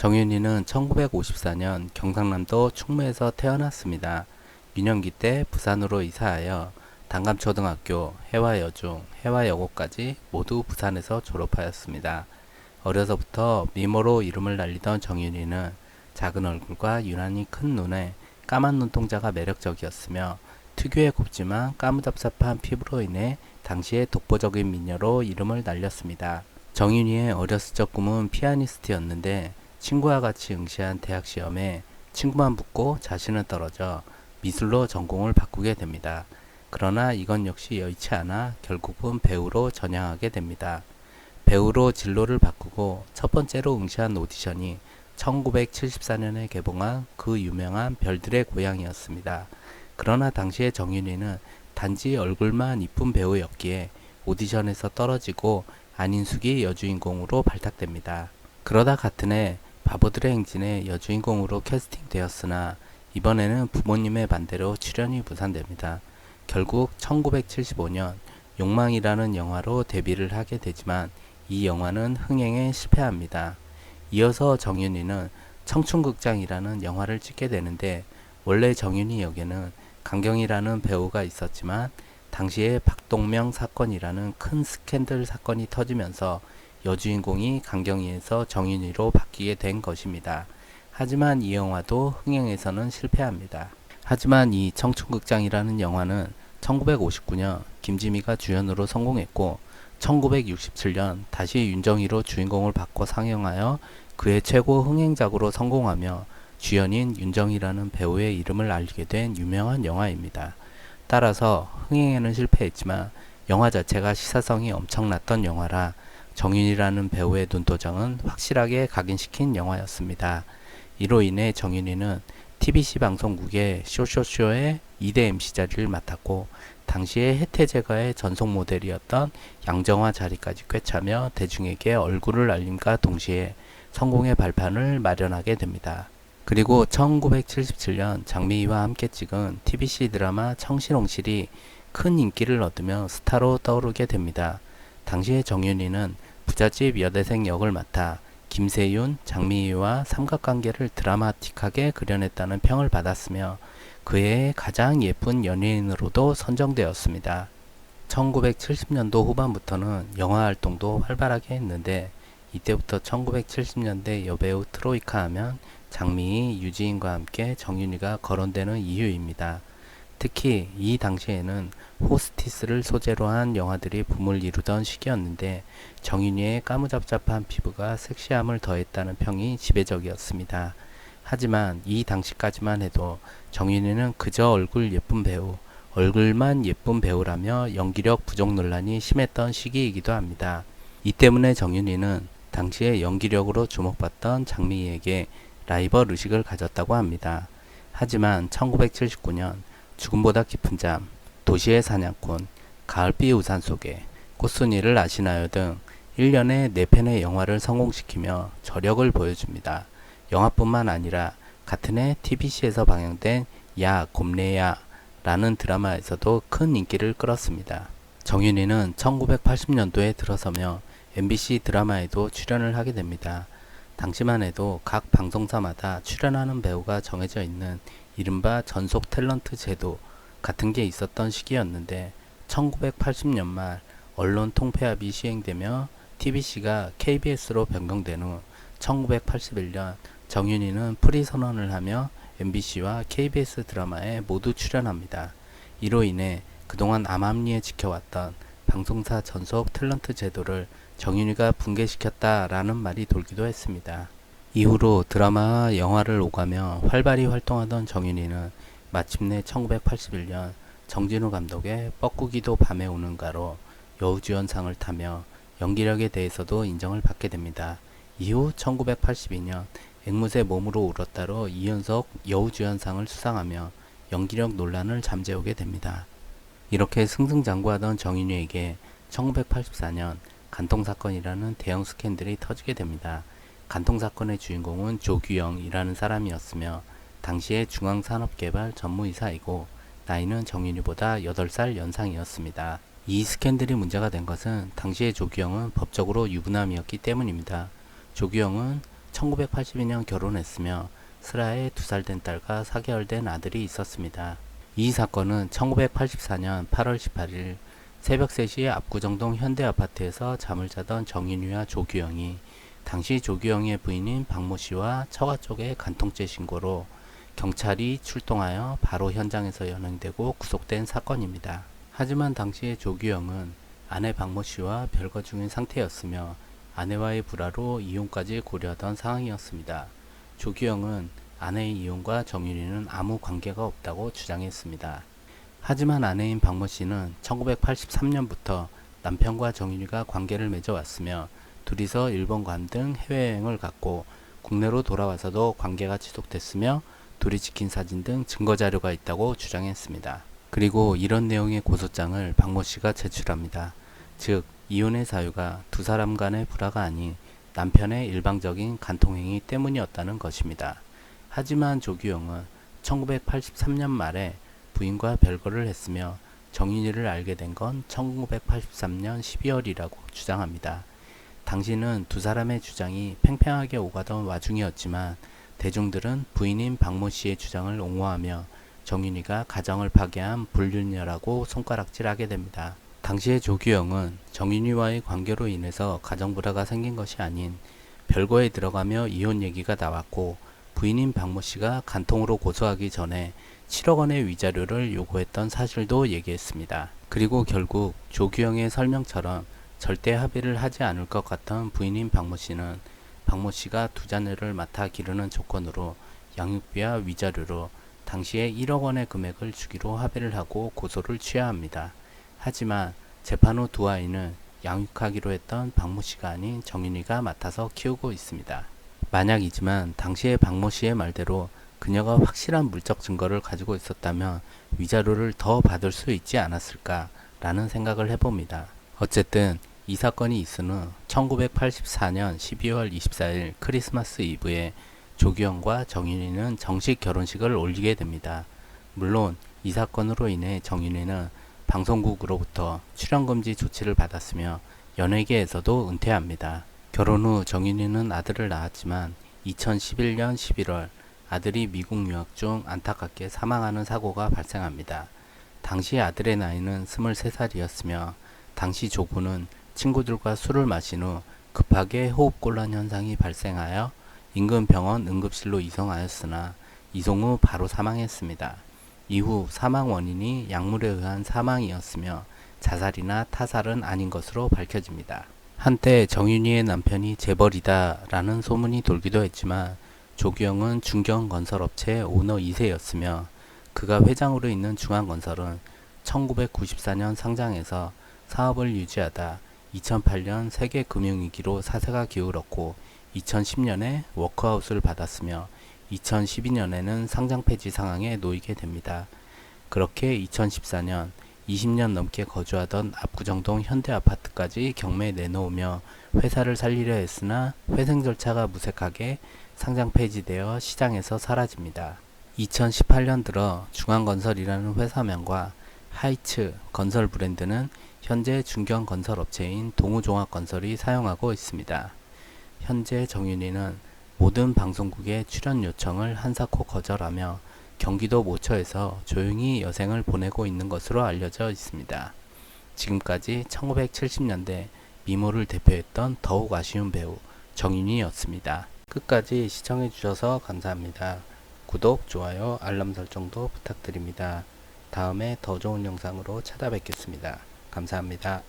정윤이는 1954년 경상남도 충무에서 태어났습니다. 유년기 때 부산으로 이사하여 단감초등학교, 해화여중, 해화여고까지 모두 부산에서 졸업하였습니다. 어려서부터 미모로 이름을 날리던 정윤이는 작은 얼굴과 유난히 큰 눈에 까만 눈동자가 매력적이었으며 특유의 곱지만 까무잡잡한 피부로 인해 당시의 독보적인 미녀로 이름을 날렸습니다. 정윤이의 어렸을 적 꿈은 피아니스트였는데 친구와 같이 응시한 대학 시험에 친구만 붙고 자신은 떨어져 미술로 전공을 바꾸게 됩니다. 그러나 이건 역시 여의치 않아 결국은 배우로 전향하게 됩니다. 배우로 진로를 바꾸고 첫 번째로 응시한 오디션이 1974년에 개봉한 그 유명한 별들의 고향이었습니다. 그러나 당시의 정윤이는 단지 얼굴만 이쁜 배우였기에 오디션에서 떨어지고 안인숙이 여주인공으로 발탁됩니다. 그러다 같은 해 바보들의 행진에 여주인공으로 캐스팅되었으나 이번에는 부모님의 반대로 출연이 무산됩니다. 결국 1975년 욕망이라는 영화로 데뷔를 하게 되지만 이 영화는 흥행에 실패합니다. 이어서 정윤이는 청춘극장이라는 영화를 찍게 되는데 원래 정윤이 역에는 강경이라는 배우가 있었지만 당시에 박동명 사건이라는 큰 스캔들 사건이 터지면서 여주인공이 강경이에서 정윤이로 바뀌게 된 것입니다. 하지만 이 영화도 흥행에서는 실패합니다. 하지만 이 청춘극장이라는 영화는 1959년 김지미가 주연으로 성공했고 1967년 다시 윤정희로 주인공을 바꿔 상영하여 그의 최고 흥행작으로 성공하며 주연인 윤정희라는 배우의 이름을 알리게 된 유명한 영화입니다. 따라서 흥행에는 실패했지만 영화 자체가 시사성이 엄청났던 영화라 정윤이라는 배우의 눈도장은 확실하게 각인시킨 영화였습니다. 이로 인해 정윤이는 TBC 방송국의 쇼쇼쇼의 2대 MC 자리를 맡았고 당시에 혜태제가의 전속 모델이었던 양정화 자리까지 꿰차며 대중에게 얼굴을 알림과 동시에 성공의 발판을 마련하게 됩니다. 그리고 1977년 장미희와 함께 찍은 TBC 드라마 청신홍실이 큰 인기를 얻으며 스타로 떠오르게 됩니다. 당시에 정윤이는 부잣집 여대생 역을 맡아 김세윤, 장미희와 삼각관계를 드라마틱하게 그려냈다는 평을 받았으며 그의 가장 예쁜 연예인으로도 선정되었습니다. 1970년도 후반부터는 영화 활동도 활발하게 했는데 이때부터 1970년대 여배우 트로이카 하면 장미희, 유지인과 함께 정윤이가 거론되는 이유입니다. 특히 이 당시에는 호스티스를 소재로 한 영화들이 붐을 이루던 시기였는데 정윤이의 까무잡잡한 피부가 섹시함을 더했다는 평이 지배적이었습니다. 하지만 이 당시까지만 해도 정윤이는 그저 얼굴 예쁜 배우, 얼굴만 예쁜 배우라며 연기력 부족 논란이 심했던 시기이기도 합니다. 이 때문에 정윤이는 당시에 연기력으로 주목받던 장미희에게 라이벌 의식을 가졌다고 합니다. 하지만 1979년 죽음보다 깊은 잠, 도시의 사냥꾼, 가을비 우산 속에 꽃순이를 아시나요 등 1년에 4편의 영화를 성공시키며 저력을 보여줍니다. 영화뿐만 아니라 같은 해 TBC에서 방영된 야 곰래야 라는 드라마에서도 큰 인기를 끌었습니다. 정윤이는 1980년도에 들어서며 MBC 드라마에도 출연을 하게 됩니다. 당시만 해도 각 방송사마다 출연하는 배우가 정해져 있는 이른바 전속 탤런트 제도 같은 게 있었던 시기였는데 1980년 말 언론 통폐합이 시행되며 TBC가 KBS로 변경된 후 1981년 정윤이는 프리 선언을 하며 MBC와 KBS 드라마에 모두 출연합니다. 이로 인해 그동안 암암리에 지켜왔던 방송사 전속 탤런트 제도를 정윤이가 붕괴시켰다라는 말이 돌기도 했습니다. 이후로 드라마와 영화를 오가며 활발히 활동하던 정윤이는 마침내 1981년 정진우 감독의 뻐꾸기도 밤에 오는가로 여우주연상을 타며 연기력에 대해서도 인정을 받게 됩니다. 이후 1982년 앵무새 몸으로 울었다로 이연석 여우주연상을 수상하며 연기력 논란을 잠재우게 됩니다. 이렇게 승승장구하던 정인우에게 1984년 간통 사건이라는 대형 스캔들이 터지게 됩니다. 간통 사건의 주인공은 조규영이라는 사람이었으며 당시의 중앙산업개발 전무이사이고 나이는 정인우보다 8살 연상이었습니다. 이 스캔들이 문제가 된 것은 당시의 조규영은 법적으로 유부남이었기 때문입니다. 조규영은 1982년 결혼했으며 슬아의 두살된 딸과 4개월 된 아들이 있었습니다. 이 사건은 1984년 8월 18일 새벽 3시에 압구정동 현대아파트에서 잠을 자던 정인우와 조규영이 당시 조규영의 부인인 박모 씨와 처가 쪽에 간통죄 신고로 경찰이 출동하여 바로 현장에서 연행되고 구속된 사건입니다. 하지만 당시에 조규영은 아내 박모 씨와 별거 중인 상태였으며 아내와의 불화로 이혼까지 고려하던 상황이었습니다. 조규영은 아내의 이혼과 정윤이는 아무 관계가 없다고 주장했습니다. 하지만 아내인 박모 씨는 1983년부터 남편과 정윤이가 관계를 맺어왔으며 둘이서 일본 관 등 해외여행을 갔고 국내로 돌아와서도 관계가 지속됐으며 둘이 찍힌 사진 등 증거 자료가 있다고 주장했습니다. 그리고 이런 내용의 고소장을 박모 씨가 제출합니다. 즉 이혼의 사유가 두 사람 간의 불화가 아닌 남편의 일방적인 간통행위 때문이었다는 것입니다. 하지만 조규영은 1983년 말에 부인과 별거를 했으며 정인이를 알게 된 건 1983년 12월이라고 주장합니다. 당시는 두 사람의 주장이 팽팽하게 오가던 와중이었지만 대중들은 부인인 박모 씨의 주장을 옹호하며 정윤이가 가정을 파괴한 불륜녀라고 손가락질하게 됩니다. 당시의 조규영은 정윤이와의 관계로 인해서 가정 불화가 생긴 것이 아닌 별거에 들어가며 이혼 얘기가 나왔고 부인인 박모 씨가 간통으로 고소하기 전에 7억 원의 위자료를 요구했던 사실도 얘기했습니다. 그리고 결국 조규영의 설명처럼 절대 합의를 하지 않을 것 같던 부인인 박모 씨는 박모 씨가 두 자녀를 맡아 기르는 조건으로 양육비와 위자료로 당시에 1억 원의 금액을 주기로 합의를 하고 고소를 취하합니다. 하지만 재판 후 두 아이는 양육하기로 했던 박모 씨가 아닌 정윤이가 맡아서 키우고 있습니다. 만약이지만 당시의 박모 씨의 말대로 그녀가 확실한 물적 증거를 가지고 있었다면 위자료를 더 받을 수 있지 않았을까라는 생각을 해봅니다. 어쨌든 이 사건이 있은 후 1984년 12월 24일 크리스마스 이브에 조규영과 정윤이는 정식 결혼식을 올리게 됩니다. 물론 이 사건으로 인해 정윤이는 방송국으로부터 출연금지 조치를 받았으며 연예계에서도 은퇴합니다. 결혼 후 정윤이는 아들을 낳았지만 2011년 11월 아들이 미국 유학 중 안타깝게 사망하는 사고가 발생합니다. 당시 아들의 나이는 23살이었으며 당시 조부는 친구들과 술을 마신 후 급하게 호흡곤란 현상이 발생하여 인근 병원 응급실로 이송하였으나 이송 후 바로 사망했습니다. 이후 사망 원인이 약물에 의한 사망이었으며 자살이나 타살은 아닌 것으로 밝혀집니다. 한때 정윤희의 남편이 재벌이다 라는 소문이 돌기도 했지만 조규영은 중견건설업체 오너 2세였으며 그가 회장으로 있는 중앙건설은 1994년 상장해서 사업을 유지하다 2008년 세계 금융위기로 사세가 기울었고 2010년에 워크아웃을 받았으며 2012년에는 상장 폐지 상황에 놓이게 됩니다. 그렇게 2014년 20년 넘게 거주하던 압구정동 현대아파트까지 경매에 내놓으며 회사를 살리려 했으나 회생 절차가 무색하게 상장 폐지되어 시장에서 사라집니다. 2018년 들어 중앙건설이라는 회사명과 하이츠 건설 브랜드는 현재 중견 건설 업체인 동우종합건설이 사용하고 있습니다. 현재 정윤이는 모든 방송국의 출연 요청을 한사코 거절하며 경기도 모처에서 조용히 여생을 보내고 있는 것으로 알려져 있습니다. 지금까지 1970년대 미모를 대표했던 더욱 아쉬운 배우 정윤이었습니다. 끝까지 시청해 주셔서 감사합니다. 구독, 좋아요, 알람 설정도 부탁드립니다. 다음에 더 좋은 영상으로 찾아뵙겠습니다. 감사합니다.